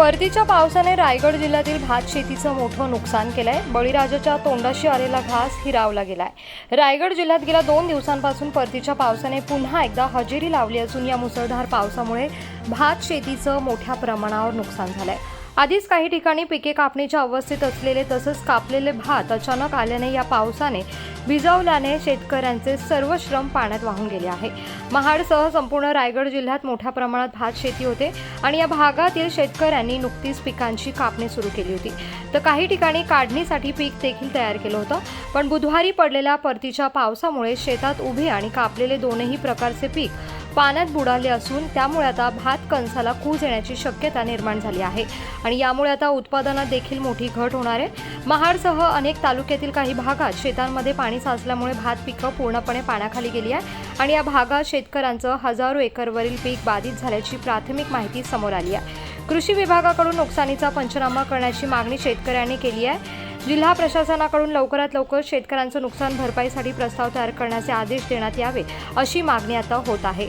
परतीच्या पावसाने रायगड जिल्ह्यातील भात शेतीचं मोठं नुकसान केलंय. बळीराजाच्या तोंडाशी आलेला घास हिरावला गेलाय. रायगड जिल्ह्यात गेल्या दोन दिवसांपासून परतीच्या पावसाने पुन्हा एकदा हजेरी लावली असून या मुसळधार पावसामुळे भात शेतीचं मोठ्या प्रमाणावर नुकसान झालंय. आधीच काही ठिकाणी पिके कापणीच्या अवस्थेत असलेले तसंच कापलेले भात अचानक आल्याने या पावसाने भिजवल्याने शेतकऱ्यांचे सर्व श्रम पाण्यात वाहून गेले आहे. महाडसह संपूर्ण रायगड जिल्ह्यात मोठ्या प्रमाणात भात शेती होते आणि या भागातील शेतकऱ्यांनी नुकतीच पिकांची कापणी सुरू केली होती. तर काही ठिकाणी काढणीसाठी पीक देखील तयार केलं होतं पण बुधवारी पडलेल्या परतीच्या पावसामुळे शेतात उभे आणि कापलेले दोनही प्रकारचे पीक पाण्यात बुडाले असून त्यामुळे आता भात कणसाला कूज येण्याची शक्यता निर्माण झाली आहे. आणि यामुळे आता उत्पादनात देखील मोठी घट होणार आहे. महाडसह अनेक तालुक्यातील काही भागात शेतांमध्ये पाणी साचल्यामुळे भात पिकं पूर्णपणे पाण्याखाली गेली आहे आणि या भागात शेतकऱ्यांचं हजारो एकरवरील पीक बाधित झाल्याची प्राथमिक माहिती समोर आली आहे. कृषी विभागाकडून नुकसानीचा पंचनामा करण्याची मागणी शेतकऱ्यांनी केली आहे. जिल्हा प्रशासनाकडून लवकरात लवकर शेतकऱ्यांचं नुकसान भरपाईसाठी प्रस्ताव तयार करण्याचे आदेश देण्यात यावे अशी मागणी आता होत आहे.